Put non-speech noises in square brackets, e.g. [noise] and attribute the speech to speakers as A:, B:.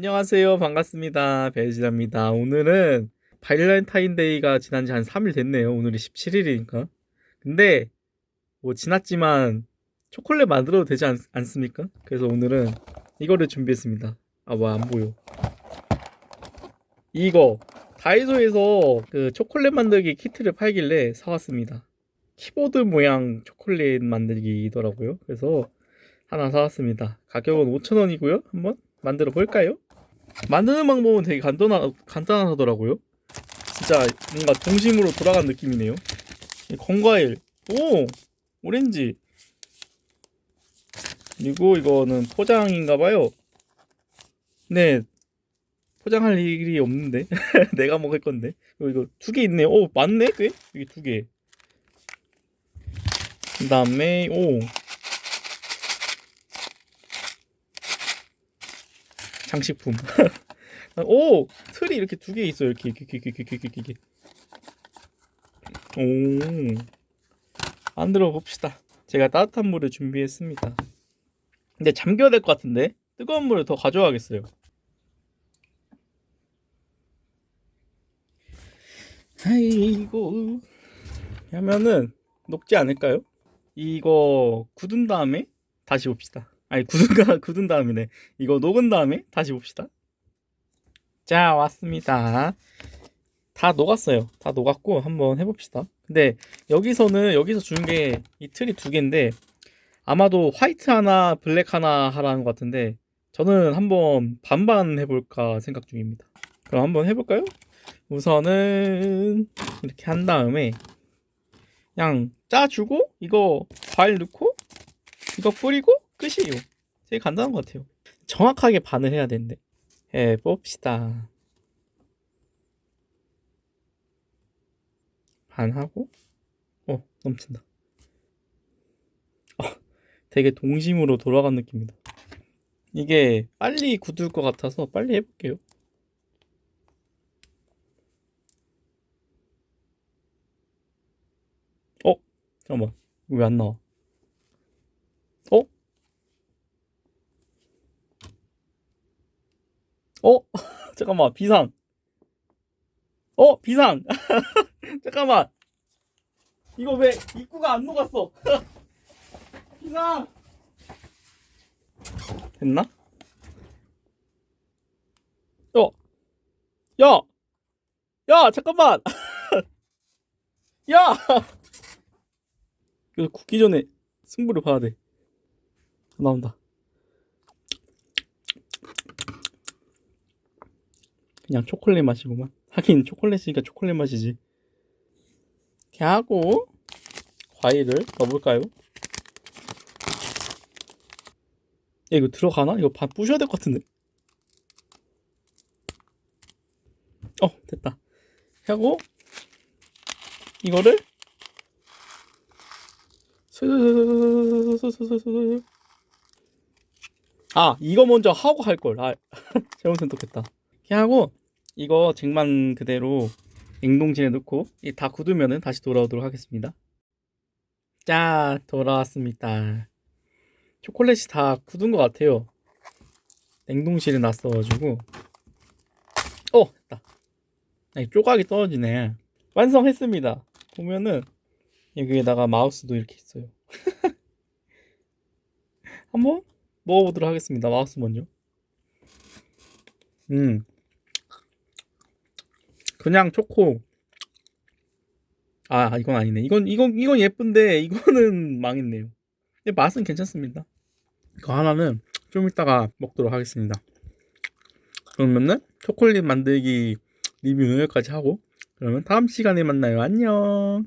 A: 안녕하세요. 반갑습니다. 베지입니다 오늘은 발렌타인데이가 지난 지 한 3일 됐네요. 오늘이 17일이니까. 근데 뭐 지났지만 초콜릿 만들어도 되지 않, 않습니까? 그래서 오늘은 이거를 준비했습니다. 아, 뭐 안 보여. 이거 다이소에서 그 초콜릿 만들기 키트를 팔길래 사왔습니다. 키보드 모양 초콜릿 만들기더라고요. 그래서 하나 사왔습니다. 가격은 5,000원이고요. 한번 만들어 볼까요? 만드는 방법은 되게 간단하, 간단하더라고요. 진짜 뭔가 동심으로 돌아간 느낌이네요. 이 건과일, 오! 오렌지. 그리고 이거는 포장인가봐요. 네. 포장할 일이 없는데. [laughs] 내가 먹을 건데. 이거 두 개 있네요. 오, 맞네? 꽤? 여기 두 개. 그 다음에, 오. 장식품. [laughs] 오! 틀이 이렇게 두 개 있어요. 이렇게, 이렇게, 이렇게, 이렇게, 이렇게. 오. 만들어 봅시다. 제가 따뜻한 물을 준비했습니다. 근데 잠겨야 될 것 같은데? 뜨거운 물을 더 가져와야겠어요. 아이고. 하면은 녹지 않을까요? 이거 굳은 다음에 다시 봅시다. 아니 굳은가 [laughs] 굳은 다음이네. 이거 녹은 다음에 다시 봅시다. 자 왔습니다. 다 녹았어요. 다 녹았고 한번 해봅시다. 근데 여기서는 여기서 주는 게 이 틀이 두 개인데 아마도 화이트 하나 블랙 하나 하라는 것 같은데 저는 한번 반반 해볼까 생각 중입니다. 그럼 한번 해볼까요? 우선은 이렇게 한 다음에 그냥 짜주고 이거 과일 넣고 이거 뿌리고 끝이에요. 되게 간단한 것 같아요. 정확하게 반을 해야 되는데. 해봅시다. 반하고, 어, 넘친다. 어, 되게 동심으로 돌아간 느낌이다. 이게 빨리 굳을 것 같아서 빨리 해볼게요. 어? 잠깐만. 왜 안 나와? 어? 어? [laughs] 잠깐만 비상 어 비상 [laughs] 잠깐만 이거 왜 입구가 안 녹았어 [laughs] 비상 됐나? 어? 야! 야 잠깐만 야! 이거 굳기 전에 승부를 봐야 돼 나온다 그냥 초콜릿 맛이구만. 하긴 초콜릿이니까 초콜릿 맛이지. 이렇게 하고 과일을 넣어볼까요? 야 이거 들어가나? 이거 반 부셔야 될 것 같은데. 어 됐다. 하고 이거를 아 이거 먼저 하고 할 걸. 아 잘못 선택했다. 이렇게 하고 이거 쟁반 그대로 냉동실에 넣고 이다 굳으면은 다시 돌아오도록 하겠습니다. 자, 돌아왔습니다. 초콜릿이 다 굳은 것 같아요. 냉동실에 놨어가지고. 어, 됐다. 아니, 조각이 떨어지네. 완성했습니다. 보면은 여기에다가 마우스도 이렇게 있어요. [laughs] 한번 먹어보도록 하겠습니다. 마우스 먼저. 음. 그냥 초코. 아, 이건 아니네. 이건, 이건, 이건 예쁜데, 이거는 [laughs] 망했네요. 근데 맛은 괜찮습니다. 이거 하나는 좀 이따가 먹도록 하겠습니다. 그러면은, 초콜릿 만들기 리뷰는 여기까지 하고, 그러면 다음 시간에 만나요. 안녕.